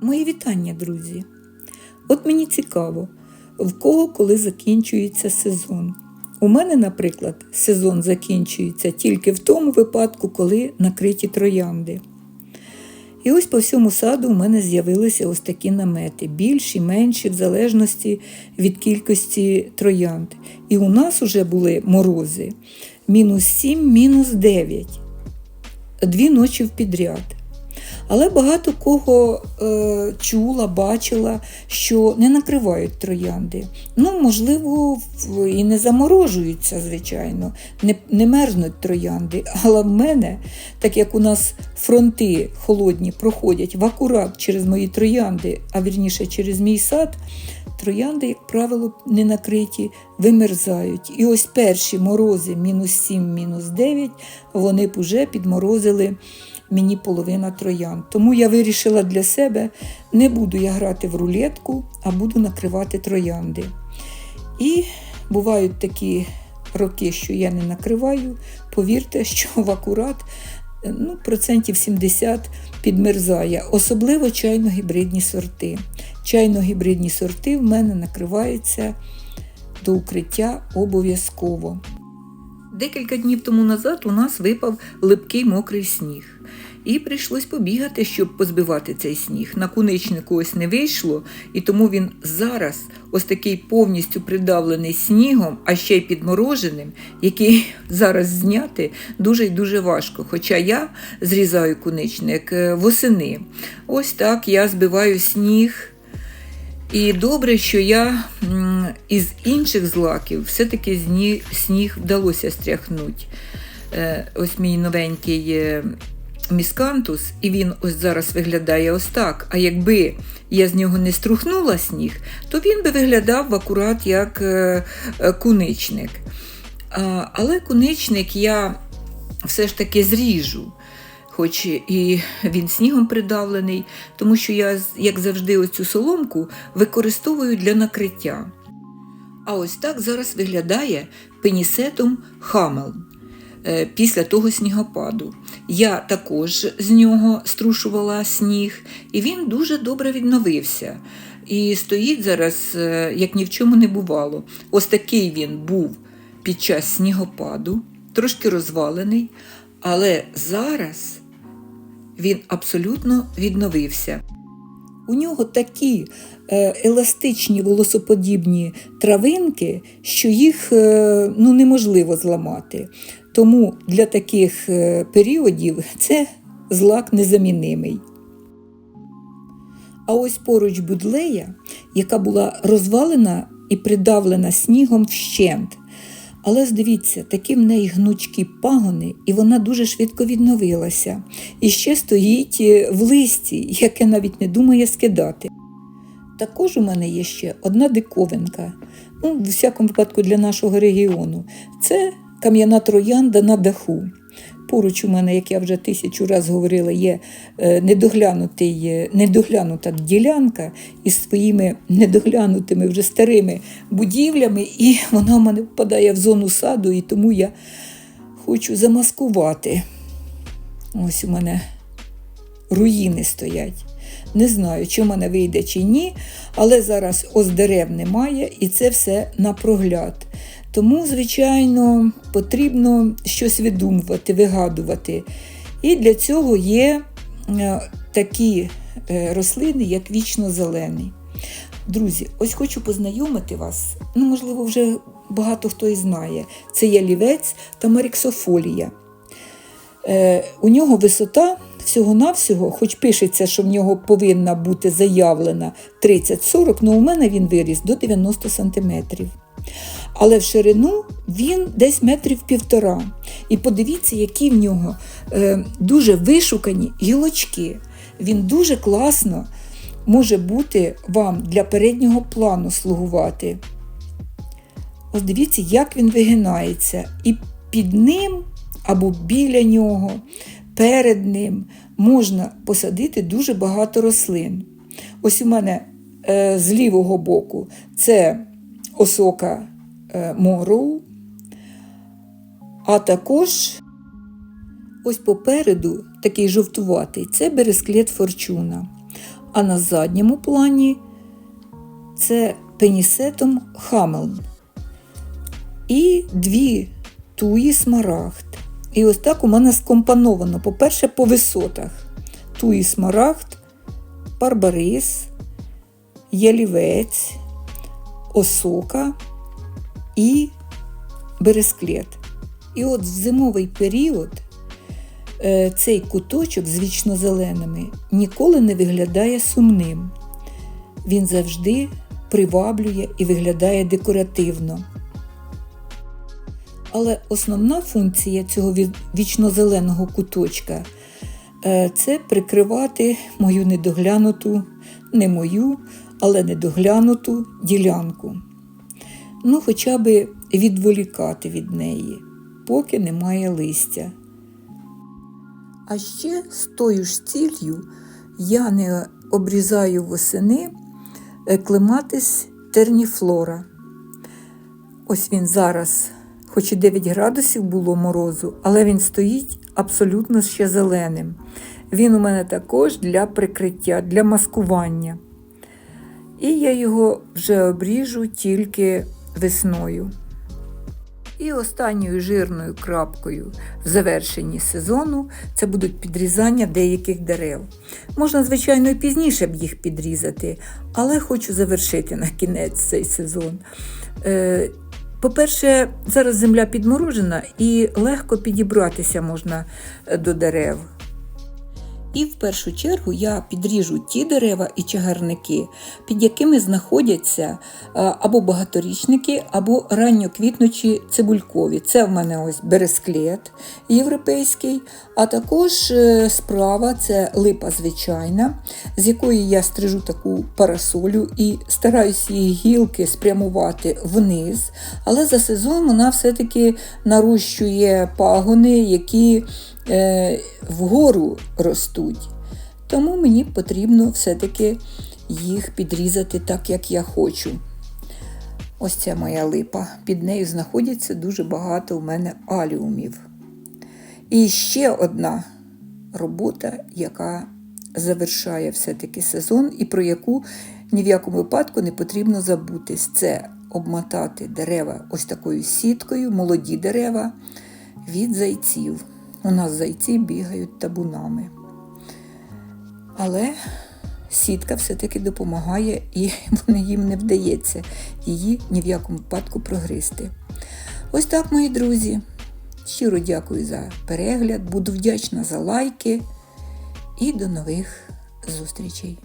Мої вітання, друзі. От мені цікаво, в кого коли закінчується сезон. У мене, наприклад, сезон закінчується тільки в тому випадку, коли накриті троянди. І ось по всьому саду у мене з'явилися ось такі намети, більші, менші, в залежності від кількості троянд. І у нас вже були морози мінус 7, мінус 9, дві ночі в підряд. Але багато кого е, чула, бачила, що не накривають троянди. Ну, можливо, і не заморожуються, звичайно, не, не мерзнуть троянди. Але в мене, так як у нас фронти холодні проходять в акурат через мої троянди, а вірніше через мій сад, троянди, як правило, не накриті, вимерзають. І ось перші морози, мінус 7, мінус 9, вони б уже підморозили мені половина троян. Тому я вирішила для себе, не буду я грати в рулетку, а буду накривати троянди. І бувають такі роки, що я не накриваю. Повірте, що в акурат ну, процентів 70 підмерзає, особливо чайно-гібридні сорти. Чайно-гібридні сорти в мене накриваються до укриття обов'язково. Декілька днів тому назад у нас випав липкий мокрий сніг. І прийшлось побігати, щоб позбивати цей сніг. На куничнику ось не вийшло, і тому він зараз, ось такий повністю придавлений снігом, а ще й підмороженим, який зараз зняти дуже й дуже важко. Хоча я зрізаю куничник е, восени. Ось так я збиваю сніг. І добре, що я із інших злаків все-таки сніг вдалося стряхнути. Е, Ось мій новенький е, міскантус, і він ось зараз виглядає ось так. А якби я з нього не струхнула сніг, то він би виглядав акурат як е, е, куничник. Але куничник я все ж таки зріжу. Хоч і він снігом придавлений, тому що я, як завжди, оцю соломку використовую для накриття. А ось так зараз виглядає пенісетум хамел після того снігопаду. Я також з нього струшувала сніг, і він дуже добре відновився. І стоїть зараз, е, як ні в чому не бувало. Ось такий він був під час снігопаду, трошки розвалений, але зараз він абсолютно відновився. У нього такі е, еластичні волосоподібні травинки, що їх е, ну, неможливо зламати. Тому для таких е, періодів це злак незамінимий. А ось поруч будлея, яка була розвалена і придавлена снігом вщент. Але ж дивіться, такі в неї гнучкі пагони, і вона дуже швидко відновилася. І ще стоїть е, в листі, яке навіть не думає скидати. Також у мене є ще одна диковинка, ну, в всякому випадку для нашого регіону. Це кам'яна троянда на даху. Поруч у мене, як я вже тисячу разів говорила, є е, недоглянутий, е, недоглянута ділянка із своїми недоглянутими вже старими будівлями, і вона в мене впадає в зону саду, і тому я хочу замаскувати. Ось у мене руїни стоять. Не знаю, чи в мене вийде чи ні, але зараз ось дерев немає, і це все на прогляд. Тому, звичайно, потрібно щось видумувати, вигадувати. І для цього є е, такі е, рослини, як вічно зелені. Друзі, ось хочу познайомити вас. Ну, можливо, вже багато хто і знає. Це ялівець та маріксофолія. Е, у нього висота всього-навсього, хоч пишеться, що в нього повинна бути заявлена 30-40, але у мене він виріс до 90 см. Але в ширину він десь метрів півтора. І подивіться, які в нього е, дуже вишукані гілочки. Він дуже класно може бути вам для переднього плану слугувати. Ось дивіться, як він вигинається. І під ним або біля нього, перед ним можна посадити дуже багато рослин. Ось у мене е, з лівого боку це осока е, мороу, а також ось попереду такий жовтуватий це бересклет форчуна. а на задньому плані це пенісетом Хамелн. І дві туї смарагд. І ось так у мене скомпоновано. По-перше, по висотах. Туї смарагд, барбарис, ялівець, осока і бересклет. І от в зимовий період е, цей куточок з вічнозеленими ніколи не виглядає сумним. Він завжди приваблює і виглядає декоративно. Але основна функція цього ві- вічнозеленого куточка е, це прикривати мою недоглянуту, не мою, але недоглянуту ділянку. Ну, хоча б відволікати від неї, поки немає листя. А ще з тою ж ціллю я не обрізаю восени е, клематис терніфлора. Ось він зараз, хоч і 9 градусів було морозу, але він стоїть абсолютно ще зеленим. Він у мене також для прикриття, для маскування. І я його вже обріжу тільки весною. І останньою жирною крапкою в завершенні сезону це будуть підрізання деяких дерев. Можна, звичайно, і пізніше б їх підрізати, але хочу завершити на кінець цей сезон. Е, По-перше, зараз земля підморожена і легко підібратися можна е, до дерев. І в першу чергу я підріжу ті дерева і чагарники, під якими знаходяться е, або багаторічники, або ранньоквітнучі цибулькові. Це в мене ось бересклет європейський, а також е, справа це липа звичайна, з якої я стрижу таку парасолю і стараюся її гілки спрямувати вниз. Але за сезон вона все-таки нарощує пагони, які е, вгору ростуть. Тому мені потрібно все-таки їх підрізати так, як я хочу. Ось ця моя липа. Під нею знаходиться дуже багато у мене аліумів. І ще одна робота, яка завершає все-таки сезон, і про яку ні в якому випадку не потрібно забутись. Це обмотати дерева ось такою сіткою, молоді дерева від зайців. У нас зайці бігають табунами. Але сітка все-таки допомагає і їм не вдається її ні в якому випадку прогризти. Ось так, мої друзі. Щиро дякую за перегляд, буду вдячна за лайки і до нових зустрічей.